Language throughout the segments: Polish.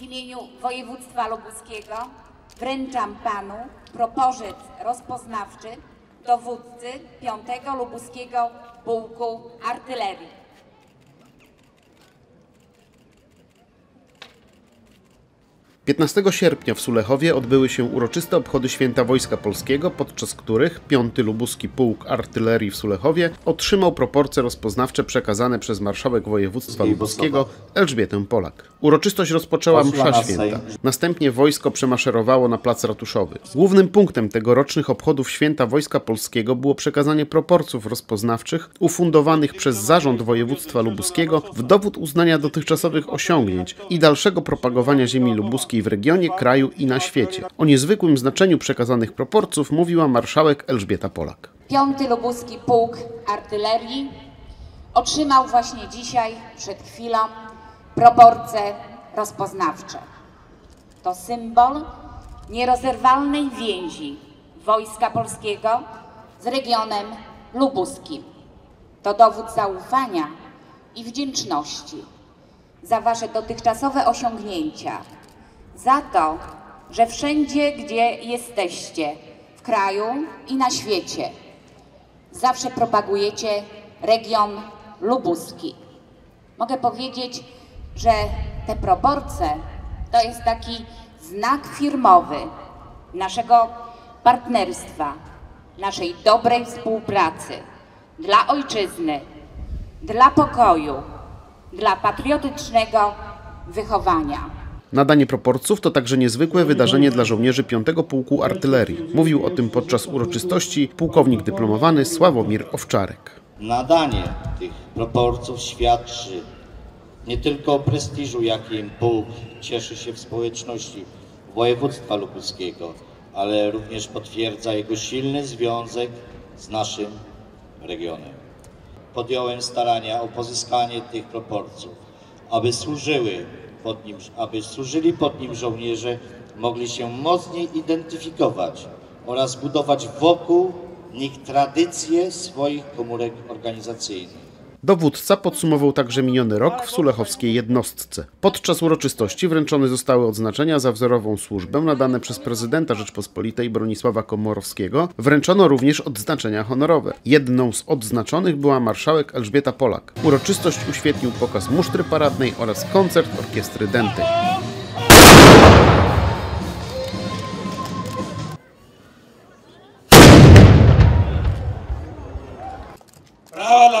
W imieniu województwa lubuskiego wręczam panu proporzec rozpoznawczy dowódcy 5 Lubuskiego Pułku Artylerii. 15 sierpnia w Sulechowie odbyły się uroczyste obchody Święta Wojska Polskiego, podczas których 5 Lubuski Pułk Artylerii w Sulechowie otrzymał proporcje rozpoznawcze przekazane przez marszałek województwa lubuskiego Elżbietę Polak. Uroczystość rozpoczęła msza święta. Następnie wojsko przemaszerowało na plac ratuszowy. Głównym punktem tegorocznych obchodów Święta Wojska Polskiego było przekazanie proporcjów rozpoznawczych ufundowanych przez Zarząd Województwa Lubuskiego w dowód uznania dotychczasowych osiągnięć i dalszego propagowania ziemi lubuskiej w regionie, kraju i na świecie. O niezwykłym znaczeniu przekazanych proporcjów mówiła marszałek Elżbieta Polak. 5 Lubuski Pułk Artylerii otrzymał właśnie dzisiaj, przed chwilą, proporcje rozpoznawcze. To symbol nierozerwalnej więzi Wojska Polskiego z regionem lubuskim. To dowód zaufania i wdzięczności za Wasze dotychczasowe osiągnięcia, za to, że wszędzie, gdzie jesteście, w kraju i na świecie, zawsze propagujecie region lubuski. Mogę powiedzieć, że te proporcje to jest taki znak firmowy naszego partnerstwa, naszej dobrej współpracy dla ojczyzny, dla pokoju, dla patriotycznego wychowania. Nadanie proporcjów to także niezwykłe wydarzenie dla żołnierzy 5 Pułku Artylerii. Mówił o tym podczas uroczystości pułkownik dyplomowany Sławomir Owczarek. Nadanie tych proporcjów świadczy nie tylko o prestiżu, jakim pułk cieszy się w społeczności województwa lubuskiego, ale również potwierdza jego silny związek z naszym regionem. Podjąłem starania o pozyskanie tych proporcjów, aby służyły pod nim, aby służyli pod nim żołnierze mogli się mocniej identyfikować oraz budować wokół nich tradycje swoich komórek organizacyjnych. Dowódca podsumował także miniony rok w sulechowskiej jednostce. Podczas uroczystości wręczone zostały odznaczenia za wzorową służbę nadane przez prezydenta Rzeczpospolitej Bronisława Komorowskiego. Wręczono również odznaczenia honorowe. Jedną z odznaczonych była marszałek Elżbieta Polak. Uroczystość uświetnił pokaz musztry paradnej oraz koncert orkiestry Dętej.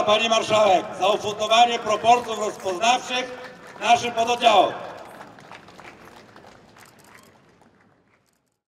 Pani Marszałek za ufundowanie proporcjów rozpoznawczych naszym pododdziałom.